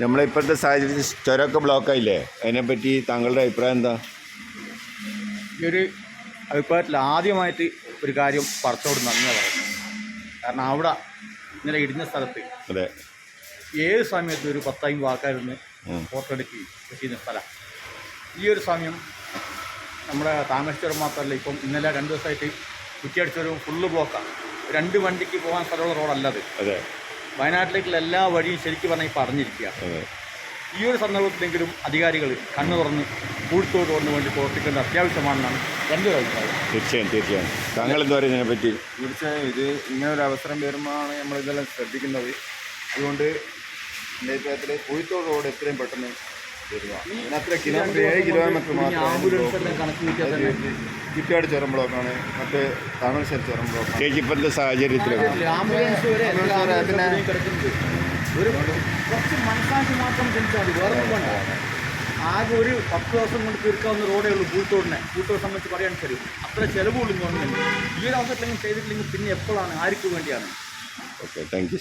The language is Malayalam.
നമ്മളെ ഇപ്പോഴത്തെ സാഹചര്യത്തിൽ ചുരമൊക്കെ ബ്ലോക്കായില്ലേ അതിനെപ്പറ്റി താങ്കളുടെ അഭിപ്രായം എന്താ? ഈ ഒരു അഭിപ്രായത്തിൽ ആദ്യമായിട്ട് ഒരു കാര്യം പറച്ചോട് നന്ദിയാണ് പറയുന്നത് കാരണം അവിടെ ഇങ്ങനെ ഇടിഞ്ഞ സ്ഥലത്ത് അതെ. ഏത് സമയത്തും ഒരു പത്തായിരം വാക്കായിരുന്നു എടുക്കുകയും ചെയ്യുന്ന സ്ഥലം. ഈ ഒരു സമയം നമ്മുടെ താമരശ്വരം മാത്രമല്ല ഇപ്പം ഇന്നലെ രണ്ട് ദിവസമായിട്ട് കുറ്റിയടിച്ചൊരു ഫുള്ള് ബ്ലോക്കാണ് രണ്ട് വണ്ടിക്ക് പോകാൻ സ്ഥലമുള്ള റോഡല്ലത് അതെ. വയനാട്ടിലേക്കുള്ള എല്ലാ വഴിയും ശരിക്കും പറഞ്ഞാൽ പറഞ്ഞിരിക്കുക. ഈ ഒരു സന്ദർഭത്തിലെങ്കിലും അധികാരികൾ കണ്ണു തുറന്ന് പൂഴ്ത്തോട് വന്നു വേണ്ടി പ്രവർത്തിക്കേണ്ട അത്യാവശ്യമാണെന്നാണ് എന്റെ ഒരു അഭിപ്രായം. തീർച്ചയായും തീർച്ചയായും. താങ്കൾ എന്താ പറയുന്നതിനെ പറ്റി? തീർച്ചയായും ഇത് ഇങ്ങനെ ഒരു അവസരം വരുമ്പോഴാണ് നമ്മളിതെല്ലാം ശ്രദ്ധിക്കുന്നത്. അതുകൊണ്ട് എന്റെ അഭിപ്രായത്തിൽ കോഴിത്തോട് റോഡ് എത്രയും പെട്ടെന്ന് കിലോമീറ്റർ ഏഴ് ചുരം ബ്ലോക്കാണ്. മറ്റ് താമരശ്ശേരി ചുരം ബ്ലോക്ക് ചേച്ചി ഇപ്പോഴത്തെ സാഹചര്യത്തിലൊക്കെ ആംബുലൻസ് ആംബുലൻസ് വരെ ആംബുലൻസും പിന്നെ- ഇവിടെയും ഒരു കുറച്ച് മനസ്സാക്കി മാത്രം ചിന്തിച്ചാൽ മതി. വേറെ ആകെ ഒരു പത്ത് ദിവസം കൊണ്ട് തീർക്കാവുന്ന റോഡേ ഉള്ളൂ പൂത്തോടിനെ. പൂത്തോട് സംബന്ധിച്ച് പറയാൻ ശരി. അത്ര ചിലവുള്ളൂ ഗവൺമെന്റ് ഈ ഒരു അവസരത്തിലെങ്കിലും ചെയ്തിട്ടില്ലെങ്കിൽ പിന്നെ എപ്പോഴാണ്? ആർക്ക് വേണ്ടിയാണ്? Okay thank you